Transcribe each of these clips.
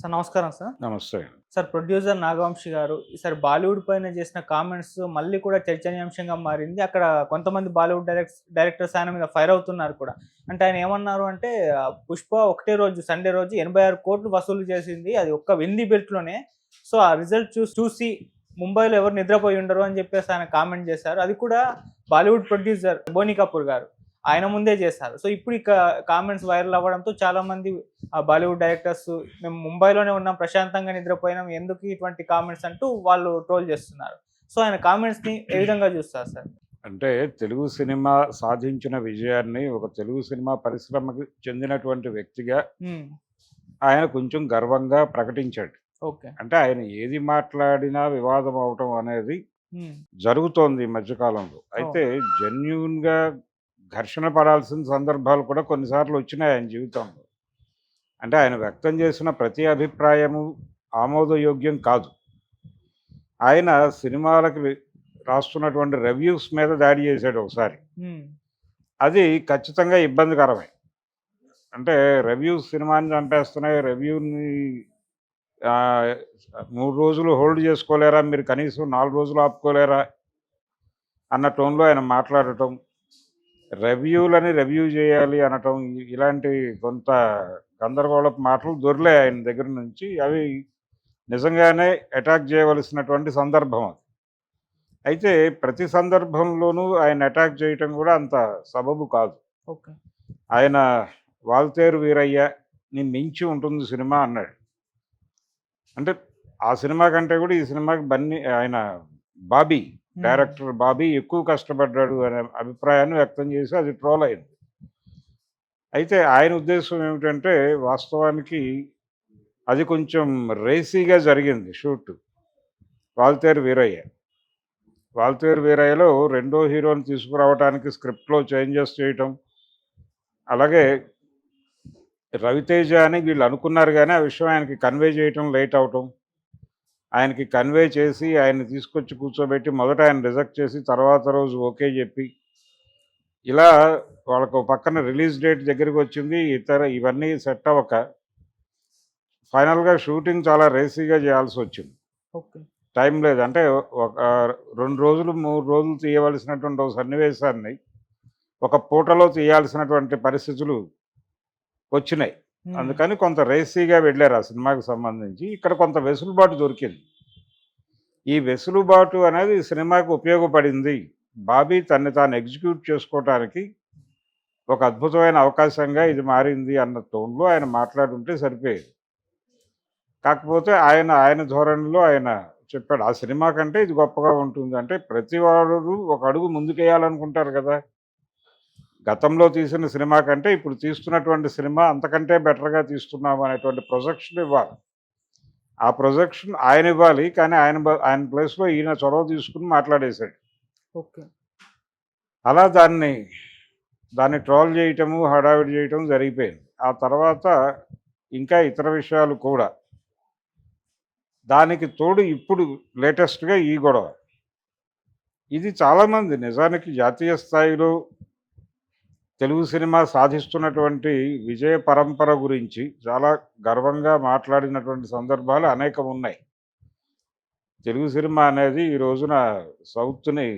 Sir నమస్కారం sir. నమస్తే. Sir producer Nagavamsi గారు ఈసారి బాలీవుడ్ పైన చేసిన కామెంట్స్ మళ్ళీ కూడా చర్చనీయాంశంగా మారింది. అక్కడ కొంతమంది బాలీవుడ్ డైరెక్ట్ డైరెక్టర్స్ ఆయన మీద ఫైర్ అవుతున్నారు కూడా. అంటే ఆయన ఏమన్నారు అంటే పుష్ప ఒకటే రోజు సండే రోజు ఎనభై ఆరు కోట్లు వసూలు చేసింది. అది ఒక్క వెండి బెల్ట్లోనే. సో ఆ రిజల్ట్ చూసి చూసి ముంబైలో ఎవరు నిద్రపోయి ఉండరు అని చెప్పేసి ఆయన కామెంట్ చేశారు. అది కూడా బాలీవుడ్ ప్రొడ్యూసర్ బోని కపూర్ గారు. ఆయన ముందే చేశారు సో ఇప్పుడు ఇక కామెంట్స్ వైరల్ అవ్వడంతో చాలా మంది ఆ బాలీవుడ్ డైరెక్టర్స్ మేము ముంబైలోనే ఉన్నాం ప్రశాంతంగా నిద్రపోయినాం ఎందుకు ఇటువంటి కామెంట్స్ అంటూ వాళ్ళు ట్రోల్ చేస్తున్నారు. సో ఆయన కామెంట్స్ని ఏ విధంగా చూస్తారు సార్? అంటే తెలుగు సినిమా సాధించిన విజయాన్ని ఒక తెలుగు సినిమా పరిశ్రమకు చెందినటువంటి వ్యక్తిగా ఆయన కొంచెం గర్వంగా ప్రకటించాడు. ఓకే. అంటే ఆయన ఏది మాట్లాడినా వివాదం అవటం అనేది జరుగుతోంది ఈ మధ్యకాలంలో. అయితే జెన్యున్గా ఘర్షణ పడాల్సిన సందర్భాలు కూడా కొన్నిసార్లు వచ్చినాయి ఆయన జీవితంలో. అంటే ఆయన వ్యక్తం చేసిన ప్రతి అభిప్రాయము ఆమోదయోగ్యం కాదు. ఆయన సినిమాలకు రాస్తున్నటువంటి రివ్యూస్ మీద దాడి చేశాడు ఒకసారి. అది ఖచ్చితంగా ఇబ్బందికరమే. అంటే రివ్యూస్ సినిమాని చంపేస్తున్నాయి రివ్యూని మూడు రోజులు హోల్డ్ చేసుకోలేరా మీరు కనీసం నాలుగు రోజులు ఆపుకోలేరా అన్న టోన్లో ఆయన మాట్లాడటం రివ్యూలని రివ్యూ చేయాలి అనటం ఇలాంటి కొంత గందరగోళపు మాటలు దొరిలే ఆయన దగ్గర నుంచి. అవి నిజంగానే అటాక్ చేయవలసినటువంటి సందర్భం అది. అయితే ప్రతి సందర్భంలోనూ ఆయన అటాక్ చేయటం కూడా అంత సబబు కాదు. ఆయన వాల్తేరు వీరయ్య ని మించి ఉంటుంది సినిమా అన్నాడు. అంటే ఆ సినిమా కంటే కూడా ఈ సినిమాకి బన్నీ ఆయన బాబీ డైరెక్టర్ బాబీ ఎక్కువ కష్టపడ్డాడు అనే అభిప్రాయాన్ని వ్యక్తం చేసి అది ట్రోల్ అయింది. అయితే ఆయన ఉద్దేశం ఏమిటంటే వాస్తవానికి అది కొంచెం రేసీగా జరిగింది షూట్. వాల్తేరు వీరయ్య. వాల్తేరు వీరయ్యలో రెండో హీరోని తీసుకురావడానికి స్క్రిప్ట్లో చేంజెస్ చేయటం అలాగే రవితేజ అని వీళ్ళు అనుకున్నారు కానీ ఆ విషయం ఆయనకి కన్వే చేయటం లేట్ అవటం ఆయనకి కన్వే చేసి ఆయన్ని తీసుకొచ్చి కూర్చోబెట్టి మొదట ఆయన రిజెక్ట్ చేసి తర్వాత రోజు ఓకే చెప్పి ఇలా వాళ్ళకు పక్కన రిలీజ్ డేట్ దగ్గరికి వచ్చింది. ఇతర ఇవన్నీ సెట్ అవ్వక ఫైనల్గా షూటింగ్ చాలా రేసీగా చేయాల్సి వచ్చింది. ఓకే. టైం లేదు. అంటే ఒక రెండు రోజులు మూడు రోజులు తీయవలసినటువంటి ఒక సన్నివేశాన్ని ఒక పూటలో తీయాల్సినటువంటి పరిస్థితులు వచ్చినాయి. Hmm. అందుకని కొంత రేసీగా వెళ్ళారు ఆ సినిమాకి సంబంధించి. ఇక్కడ కొంత వెసులుబాటు దొరికింది. ఈ వెసులుబాటు అనేది ఈ సినిమాకి ఉపయోగపడింది. బాబీ తన్ని తాను ఎగ్జిక్యూట్ చేసుకోవటానికి ఒక అద్భుతమైన అవకాశంగా ఇది మారింది అన్న టోన్లో ఆయన మాట్లాడుంటే సరిపోయేది. కాకపోతే ఆయన ఆయన ధోరణిలో ఆయన చెప్పాడు ఆ సినిమా కంటే ఇది గొప్పగా ఉంటుంది. అంటే ప్రతి వాడు ఒక అడుగు ముందుకేయాలనుకుంటారు కదా. గతంలో తీసిన సినిమా కంటే ఇప్పుడు తీస్తున్నటువంటి సినిమా అంతకంటే బెటర్గా తీస్తున్నాము అనేటువంటి ప్రొజెక్షన్ ఇవ్వాలి. ఆ ప్రొజెక్షన్ ఆయన ఇవ్వాలి కానీ ఆయన ఆయన ప్లేస్లో ఈయన చొరవ తీసుకుని మాట్లాడేశాడు. ఓకే. అలా దాన్ని దాన్ని ట్రోల్ చేయటము హడావిడి చేయటం జరిగిపోయింది. ఆ తర్వాత ఇంకా ఇతర విషయాలు కూడా. దానికి తోడు ఇప్పుడు లేటెస్ట్గా ఈ గొడవ. ఇది చాలామంది నిజానికి జాతీయ స్థాయిలో తెలుగు సినిమా సాధిస్తున్నటువంటి విజయ పరంపర గురించి చాలా గర్వంగా మాట్లాడినటువంటి సందర్భాలు అనేకం ఉన్నాయి. తెలుగు సినిమా అనేది ఈ రోజున సౌత్ని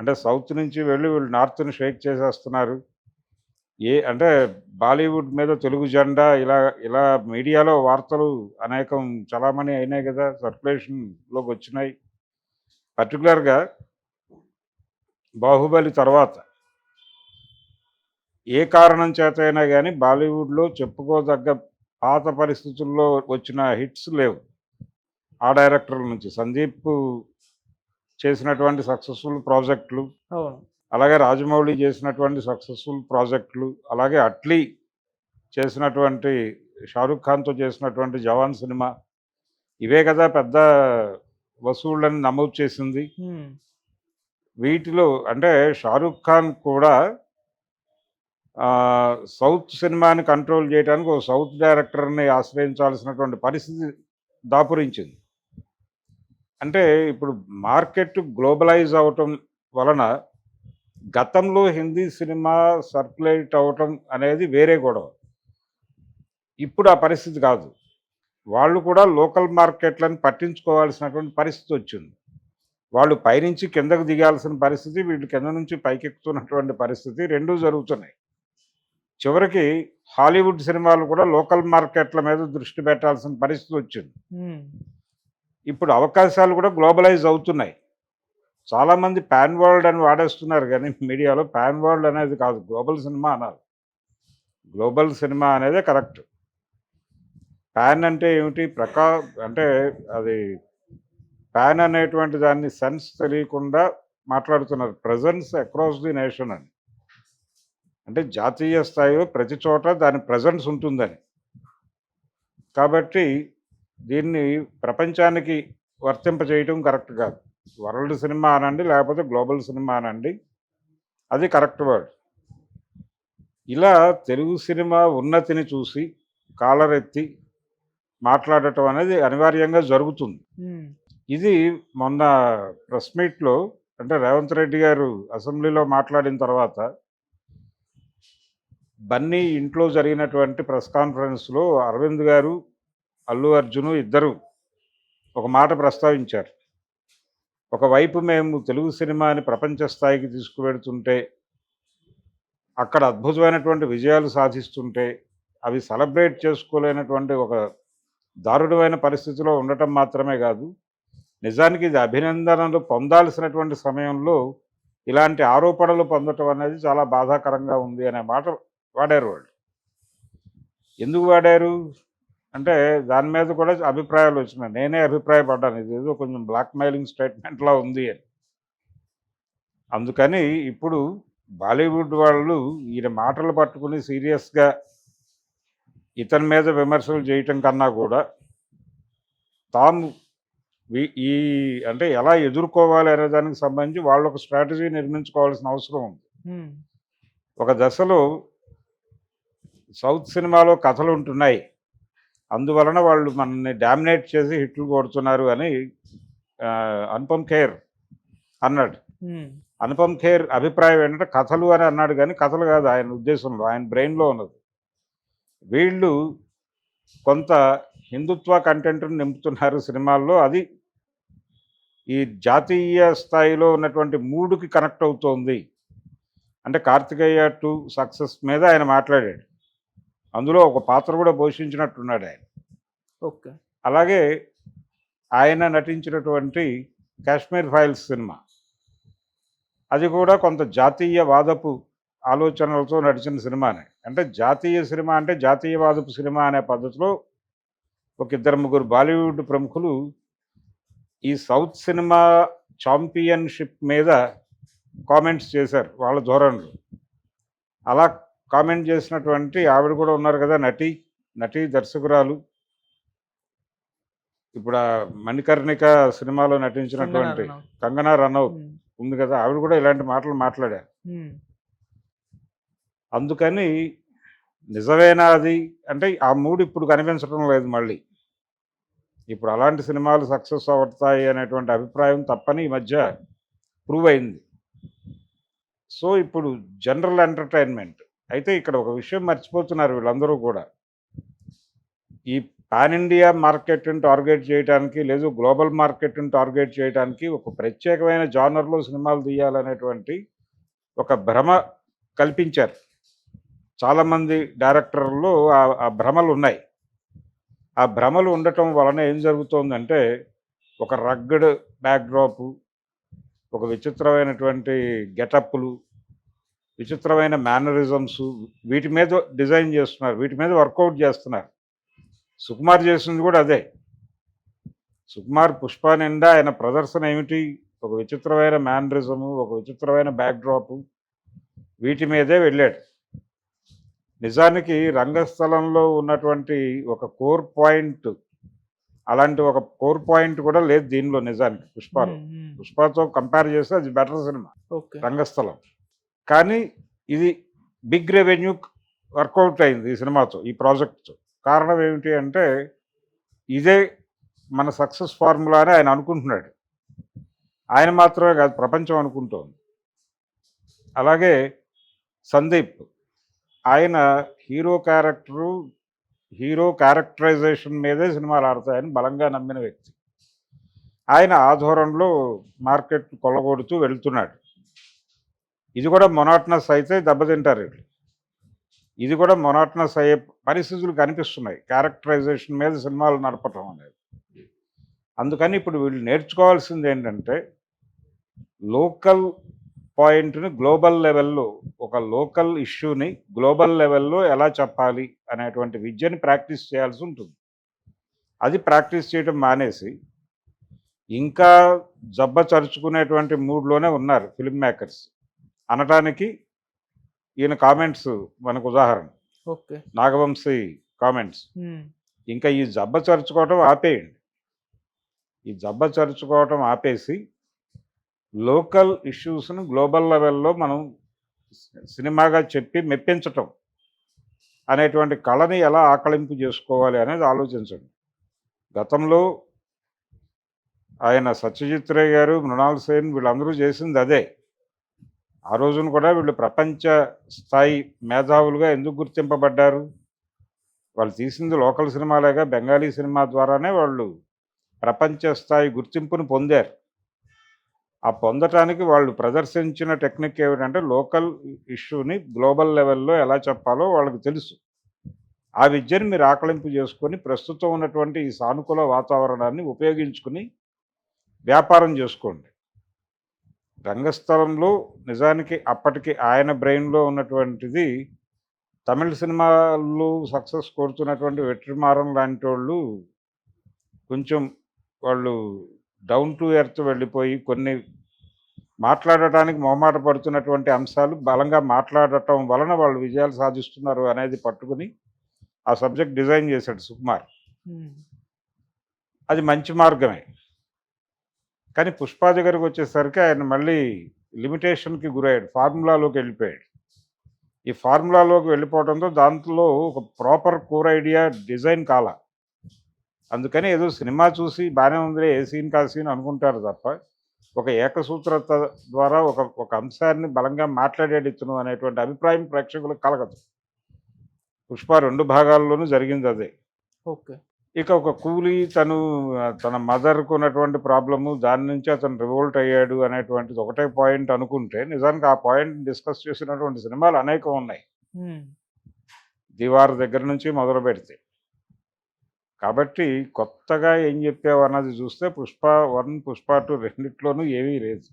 అంటే సౌత్ నుంచి వెళ్ళి వీళ్ళు నార్త్ని షేక్ చేసేస్తున్నారు. ఏ అంటే బాలీవుడ్ మీద తెలుగు జెండా ఇలా ఇలా మీడియాలో వార్తలు అనేకం చలామణి అయినాయి కదా సర్క్యులేషన్లోకి వచ్చినాయి. పర్టికులర్గా బాహుబలి తర్వాత ఏ కారణం చేతైనా కానీ బాలీవుడ్లో చెప్పుకోదగ్గ పాత పరిస్థితుల్లో వచ్చిన హిట్స్ లేవు. ఆ డైరెక్టర్ల నుంచి. సందీప్ చేసినటువంటి సక్సెస్ఫుల్ ప్రాజెక్టులు అలాగే రాజమౌళి చేసినటువంటి సక్సెస్ఫుల్ ప్రాజెక్టులు అలాగే అట్లీ చేసినటువంటి షారుఖ్ ఖాన్తో చేసినటువంటి జవాన్ సినిమా ఇవే కదా పెద్ద వసూళ్ళని నమోదు చేసింది. వీటిలో అంటే షారుఖ్ ఖాన్ కూడా సౌత్ సినిమాని కంట్రోల్ చేయడానికి ఒక సౌత్ డైరెక్టర్ని ఆశ్రయించాల్సినటువంటి పరిస్థితి దాపురించింది. అంటే ఇప్పుడు మార్కెట్ గ్లోబలైజ్ అవటం వలన గతంలో హిందీ సినిమా సర్క్యులేట్ అవటం అనేది వేరే గొడవ. ఇప్పుడు ఆ పరిస్థితి కాదు. వాళ్ళు కూడా లోకల్ మార్కెట్లను పట్టించుకోవాల్సినటువంటి పరిస్థితి వచ్చింది. వాళ్ళు పైనుంచి కిందకు దిగాల్సిన పరిస్థితి వీళ్ళు కింద నుంచి పైకెక్కుతున్నటువంటి పరిస్థితి రెండూ జరుగుతున్నాయి. చివరికి హాలీవుడ్ సినిమాలు కూడా లోకల్ మార్కెట్ల మీద దృష్టి పెట్టాల్సిన పరిస్థితి వచ్చింది. ఇప్పుడు అవకాశాలు కూడా గ్లోబలైజ్ అవుతున్నాయి. చాలామంది పాన్ వరల్డ్ అని వాడేస్తున్నారు కానీ మీడియాలో పాన్ వరల్డ్ అనేది కాదు గ్లోబల్ సినిమా అనాలి. గ్లోబల్ సినిమా అనేదే కరెక్ట్. పాన్ అంటే ఏమిటి? ప్రకా అంటే అది పాన్ అనేటువంటి దాన్ని సెన్స్ తెలియకుండా మాట్లాడుతున్నారు. ప్రజెన్స్ అక్రాస్ ది నేషన్ అని. అంటే జాతీయ స్థాయిలో ప్రతి చోట దాని ప్రజెన్స్ ఉంటుందని. కాబట్టి దీన్ని ప్రపంచానికి వర్తింపజేయటం కరెక్ట్ కాదు. వరల్డ్ సినిమా అనండి లేకపోతే గ్లోబల్ సినిమా అనండి అది కరెక్ట్ వర్డ్. ఇలా తెలుగు సినిమా ఉన్నతిని చూసి కాలరెత్తి మాట్లాడటం అనేది అనివార్యంగా జరుగుతుంది. ఇది మొన్న ప్రెస్ మీట్లో అంటే రేవంత్ రెడ్డి గారు అసెంబ్లీలో మాట్లాడిన తర్వాత బన్నీ ఇంట్లో జరిగినటువంటి ప్రెస్ కాన్ఫరెన్స్లో అరవింద్ గారు అల్లు అర్జును ఇద్దరు ఒక మాట ప్రస్తావించారు. ఒకవైపు మేము తెలుగు సినిమాని ప్రపంచ స్థాయికి తీసుకువెడుతుంటే అక్కడ అద్భుతమైనటువంటి విజయాలు సాధిస్తుంటే అవి సెలబ్రేట్ చేసుకోలేనటువంటి ఒక దారుణమైన పరిస్థితిలో ఉండటం మాత్రమే కాదు నిజానికి ఇది అభినందనలు పొందాల్సినటువంటి సమయంలో ఇలాంటి ఆరోపణలు పొందటం అనేది చాలా బాధాకరంగా ఉంది అనే మాట వాడారు వాళ్ళు. ఎందుకు వాడారు? అంటే దాని మీద కూడా అభిప్రాయాలు వచ్చినాయి. నేనే అభిప్రాయపడ్డాను. ఇది ఏదో కొంచెం బ్లాక్ మెయిలింగ్ స్టేట్మెంట్లా ఉంది అని. అందుకని ఇప్పుడు బాలీవుడ్ వాళ్ళు ఈయన మాటలు పట్టుకుని సీరియస్గా ఇతని మీద విమర్శలు చేయటం కన్నా కూడా తాము ఈ అంటే ఎలా ఎదుర్కోవాలి అనే దానికి సంబంధించి వాళ్ళు ఒక స్ట్రాటజీ నిర్మించుకోవాల్సిన అవసరం ఉంది. ఒక దశలో సౌత్ సినిమాలో కథలు ఉంటున్నాయి అందువలన వాళ్ళు మనల్ని డామినేట్ చేసి హిట్లు కొడుతున్నారు అని అనుపమ్ ఖేర్ అన్నాడు. అనుపమ్ ఖేర్ అభిప్రాయం ఏంటంటే కథలు అని అన్నాడు కానీ కథలు కాదు ఆయన ఉద్దేశంలో ఆయన బ్రెయిన్లో ఉన్నది. వీళ్ళు కొంత హిందుత్వ కంటెంట్ని నింపుతున్నారు సినిమాల్లో. అది ఈ జాతీయ స్థాయిలో ఉన్నటువంటి మూడుకి కనెక్ట్ అవుతోంది. అంటే కార్తికేయ టూ సక్సెస్ మీద ఆయన మాట్లాడాడు. అందులో ఒక పాత్ర కూడా పోషించినట్టున్నాడు ఆయన. ఓకే. అలాగే ఆయన నటించినటువంటి కాశ్మీర్ ఫైల్స్ సినిమా. అది కూడా కొంత జాతీయ వాదపు ఆలోచనలతో నడిచిన సినిమానే. అంటే జాతీయ సినిమా అంటే జాతీయవాదపు సినిమా అనే పద్ధతిలో ఒక ఇద్దరు ముగ్గురు బాలీవుడ్ ప్రముఖులు ఈ సౌత్ సినిమా ఛాంపియన్షిప్ మీద కామెంట్స్ చేశారు వాళ్ళ ధోరణిలో. అలా కామెంట్ చేసినటువంటి ఆవిడ కూడా ఉన్నారు కదా నటి నటి దర్శకురాలు. ఇప్పుడు మణికర్ణిక సినిమాలో నటించినటువంటి కంగనా రనౌత్. ఉంది కదా ఆవిడ కూడా ఇలాంటి మాటలు మాట్లాడారు అందుకని నిజమేనా అది? అంటే ఆ మూడు ఇప్పుడు కనిపించడం లేదు మళ్ళీ. ఇప్పుడు అలాంటి సినిమాలు సక్సెస్ అవుతాయి అనేటువంటి అభిప్రాయం తప్పని ఈ మధ్య ప్రూవ్ అయింది. సో ఇప్పుడు జనరల్ ఎంటర్టైన్మెంట్ అయితే ఇక్కడ ఒక విషయం మర్చిపోతున్నారు వీళ్ళందరూ కూడా. ఈ పాన్ ఇండియా మార్కెట్ని టార్గెట్ చేయడానికి లేదు గ్లోబల్ మార్కెట్ని టార్గెట్ చేయడానికి ఒక ప్రత్యేకమైన జానర్లో సినిమాలు తీయాలనేటువంటి ఒక భ్రమ కల్పించారు. చాలామంది డైరెక్టర్లు ఆ- భ్రమలు ఉన్నాయి. ఆ భ్రమలు ఉండటం వలన ఏం జరుగుతోందంటే ఒక రగ్గడ్ బ్యాక్డ్రాపు ఒక విచిత్రమైనటువంటి గెటప్లు విచిత్రమైన మేనరిజమ్స్ వీటి మీద డిజైన్ చేస్తున్నారు వీటి మీద వర్కౌట్ చేస్తున్నారు. సుకుమార్ చేసింది కూడా అదే. సుకుమార్ పుష్ప నిండా ఆయన ప్రదర్శన ఏమిటి? ఒక విచిత్రమైన మేనరిజము ఒక విచిత్రమైన బ్యాక్డ్రాపు వీటి మీదే వెళ్ళాడు. నిజానికి రంగస్థలంలో ఉన్నటువంటి ఒక కోర్ పాయింట్ అలాంటి ఒక కోర్ పాయింట్ కూడా లేదు దీనిలో నిజానికి పుష్పలో. పుష్పతో కంపేర్ చేస్తే అది బెటర్ సినిమా రంగస్థలం. కానీ ఇది బిగ్ రెవెన్యూ వర్కౌట్ అయింది ఈ సినిమాతో ఈ ప్రాజెక్ట్తో. కారణం ఏమిటి అంటే ఇదే మన సక్సెస్ ఫార్ములా అని ఆయన అనుకుంటున్నాడు. ఆయన మాత్రమే కాదు ప్రపంచం అనుకుంటోంది. అలాగే సందీప్ ఆయన హీరో క్యారెక్టరు హీరో క్యారెక్టరైజేషన్ మీదే సినిమాలు ఆడతాయని బలంగా నమ్మిన వ్యక్తి. ఆయన ఆధ్వర్యంలో మార్కెట్ కొల్లగొడుతూ వెళ్తున్నాడు. ఇది కూడా మొనాటనస్ అయితే దెబ్బతింటారు వీళ్ళు. ఇది కూడా మొనాటనస్ అయ్యే పరిస్థితులు కనిపిస్తున్నాయి. క్యారెక్టరైజేషన్ మీద సినిమాలు నడపటం అనేది. అందుకని ఇప్పుడు వీళ్ళు నేర్చుకోవాల్సింది ఏంటంటే లోకల్ పాయింట్ని గ్లోబల్ లెవెల్లో ఒక లోకల్ ఇష్యూని గ్లోబల్ లెవెల్లో ఎలా చెప్పాలి అనేటువంటి విద్యని ప్రాక్టీస్ చేయాల్సి ఉంటుంది. అది ప్రాక్టీస్ చేయడం మానేసి ఇంకా జబ్బ చరుచుకునేటువంటి మూడ్లోనే ఉన్నారు ఫిల్మ్ మేకర్స్. అనటానికి ఈయన కామెంట్స్ మనకు ఉదాహరణ. ఓకే. నాగవంశీ కామెంట్స్. ఇంకా ఈ జబ్బ చరుచుకోవటం ఆపేయండి. ఈ జబ్బ చరుచుకోవటం ఆపేసి లోకల్ ఇష్యూస్ను గ్లోబల్ లెవెల్లో మనం సినిమాగా చెప్పి మెప్పించటం అనేటువంటి కళని ఎలా ఆకలింపు చేసుకోవాలి అనేది ఆలోచించండి. గతంలో ఆయన సత్యజిత్ రే గారు మృణాల్ సేన్ వీళ్ళందరూ చేసింది అదే. ఆ రోజున కూడా వీళ్ళు ప్రపంచ స్థాయి మేధావులుగా ఎందుకు గుర్తింపబడ్డారు? వాళ్ళు తీసింది లోకల్ సినిమాలేగా బెంగాలీ సినిమా ద్వారానే వాళ్ళు ప్రపంచ స్థాయి గుర్తింపును పొందారు. ఆ పొందటానికి వాళ్ళు ప్రదర్శించిన టెక్నిక్ ఏమిటంటే లోకల్ ఇష్యూని గ్లోబల్ లెవెల్లో ఎలా చెప్పాలో వాళ్ళకి తెలుసు. ఆ విద్యను మీరు ఆకలింపు చేసుకొని ప్రస్తుతం ఉన్నటువంటి ఈ సానుకూల వాతావరణాన్ని ఉపయోగించుకుని వ్యాపారం చేసుకోండి. రంగస్థలంలో నిజానికి అప్పటికి ఆయన బ్రెయిన్లో ఉన్నటువంటిది తమిళ సినిమాలు సక్సెస్ కోరుతున్నటువంటి వెట్రిమారం లాంటి వాళ్ళు కొంచెం వాళ్ళు డౌన్ టు ఎర్త్ వెళ్ళిపోయి కొన్ని మాట్లాడటానికి మొహమాట పడుతున్నటువంటి అంశాలు బలంగా మాట్లాడటం వలన వాళ్ళు విజయాలు సాధిస్తున్నారు అనేది పట్టుకుని ఆ సబ్జెక్ట్ డిజైన్ చేశాడు సుకుమార్. అది మంచి మార్గమే. కానీ పుష్పా దగ్గరకు వచ్చేసరికి ఆయన మళ్ళీ లిమిటేషన్కి గురయ్యాడు ఫార్ములాలోకి వెళ్ళిపోయాడు. ఈ ఫార్ములాలోకి వెళ్ళిపోవడంతో దాంట్లో ఒక ప్రాపర్ కోర్ ఐడియా డిజైన్ కాల. అందుకని ఏదో సినిమా చూసి బాగానే ఉందిలే ఏ సీన్ కా సీన్ అనుకుంటారు తప్ప ఒక ఏకసూత్రత ద్వారా ఒక ఒక అంశాన్ని బలంగా మాట్లాడేది ఇతను అనేటువంటి అభిప్రాయం ప్రేక్షకులకు కలగదు. పుష్ప రెండు భాగాల్లోనూ జరిగింది అదే. ఓకే. ఇక ఒక కూలీ తను తన మదర్కు ఉన్నటువంటి ప్రాబ్లము దాని నుంచి అతను రివోల్ట్ అయ్యాడు అనేటువంటిది ఒకటే పాయింట్ అనుకుంటే నిజానికి ఆ పాయింట్ డిస్కస్ చేసినటువంటి సినిమాలు అనేకం ఉన్నాయి. దివార్ దగ్గర నుంచి మొదలు పెడితే. కాబట్టి కొత్తగా ఏం చెప్పావు అన్నది చూస్తే పుష్ప వన్ పుష్ప టూ రెండిట్లోనూ ఏమీ లేదు.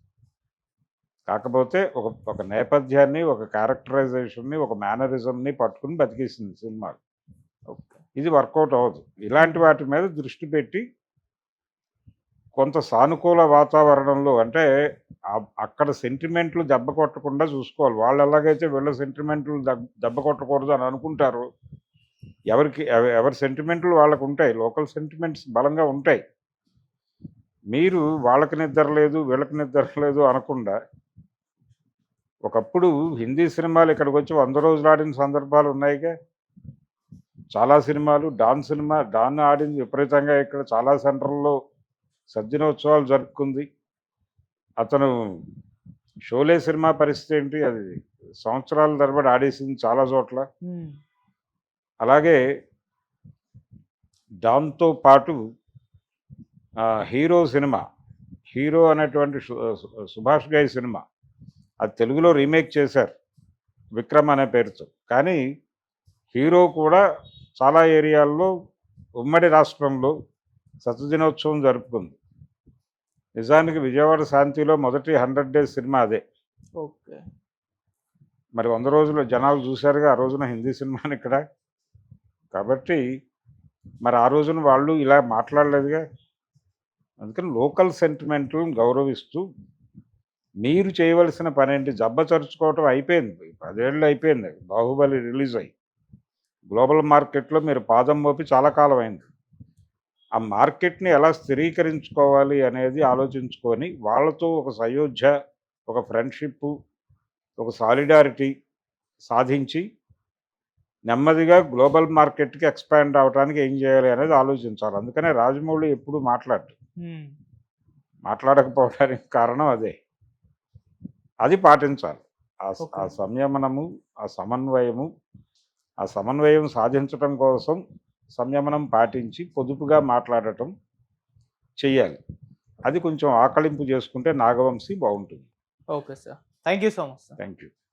కాకపోతే ఒక ఒక నేపథ్యాన్ని ఒక క్యారెక్టరైజేషన్ని ఒక మేనరిజంని పట్టుకుని బతికేసింది సినిమా ఓకే. ఇది వర్కౌట్ అవ్వదు. ఇలాంటి వాటి మీద దృష్టి పెట్టి కొంత సానుకూల వాతావరణంలో అంటే అక్కడ సెంటిమెంట్లు దెబ్బ కొట్టకుండా చూసుకోవాలి. వాళ్ళు ఎలాగైతే వీళ్ళ సెంటిమెంట్లు దెబ్బ దెబ్బ కొట్టకూడదు అని అనుకుంటారు ఎవరికి ఎవ- ఎవరి సెంటిమెంట్లు వాళ్ళకు ఉంటాయి లోకల్ సెంటిమెంట్స్ బలంగా ఉంటాయి. మీరు వాళ్ళకి నిద్ర లేదు వీళ్ళకి నిద్ర లేదు అనకుండా ఒకప్పుడు హిందీ సినిమాలు ఇక్కడికి వచ్చి వంద రోజులు ఆడిన సందర్భాలు ఉన్నాయిగా. చాలా సినిమాలు డాన్ సినిమా డాన్ ఆడింది విపరీతంగా ఇక్కడ చాలా సెంటర్లో సద్దినోత్సవాలు జరుపుకుంది. అతను షోలే సినిమా పరిస్థితి ఏంటి? అది సంవత్సరాల తరబడి ఆడేసింది చాలా చోట్ల. అలాగే డాన్తో పాటు హీరో సినిమా హీరో అనేటువంటి సుభాష్ గారి సినిమా అది తెలుగులో రీమేక్ చేశారు విక్రమ్ అనే పేరుతో. కానీ హీరో కూడా చాలా ఏరియాల్లో ఉమ్మడి రాష్ట్రంలో శతదినోత్సవం జరుపుకుంది. నిజానికి విజయవాడ శాంతిలో మొదటి హండ్రెడ్ డేస్ సినిమా అదే. ఓకే. మరి వంద రోజులు జనాలు చూశారుగా ఆ రోజున హిందీ సినిమాని ఇక్కడ. కాబట్టి మరి ఆ రోజున వాళ్ళు ఇలా మాట్లాడలేదుగా. అందుకని లోకల్ సెంటిమెంట్లను గౌరవిస్తూ మీరు చేయవలసిన పని ఏంటి జబ్బ చరుచుకోవటం అయిపోయింది. పదేళ్ళు అయిపోయింది. బాహుబలి రిలీజ్ అయ్యి. గ్లోబల్ మార్కెట్లో మీరు పాదం మోపి చాలా కాలం అయింది ఆ మార్కెట్ని ఎలా స్థిరీకరించుకోవాలి అనేది ఆలోచించుకొని వాళ్ళతో ఒక సయోధ్య ఒక ఫ్రెండ్షిప్ ఒక సాలిడారిటీ సాధించి నెమ్మదిగా గ్లోబల్ మార్కెట్కి ఎక్స్పాండ్ అవడానికి ఏం చేయాలి అనేది ఆలోచించాలి. అందుకనే రాజమౌళి ఎప్పుడు మాట్లాడు మాట్లాడకపోవడానికి కారణం అదే. అది పాటించాలి. ఆ. సంయమనము ఆ సమన్వయము ఆ సమన్వయం సాధించటం కోసం సంయమనం పాటించి పొదుపుగా మాట్లాడటం చెయ్యాలి. అది కొంచెం ఆకలింపు చేసుకుంటే నాగవంశీ బాగుంటుంది. Okay sir. Thank you so much sir. Thank you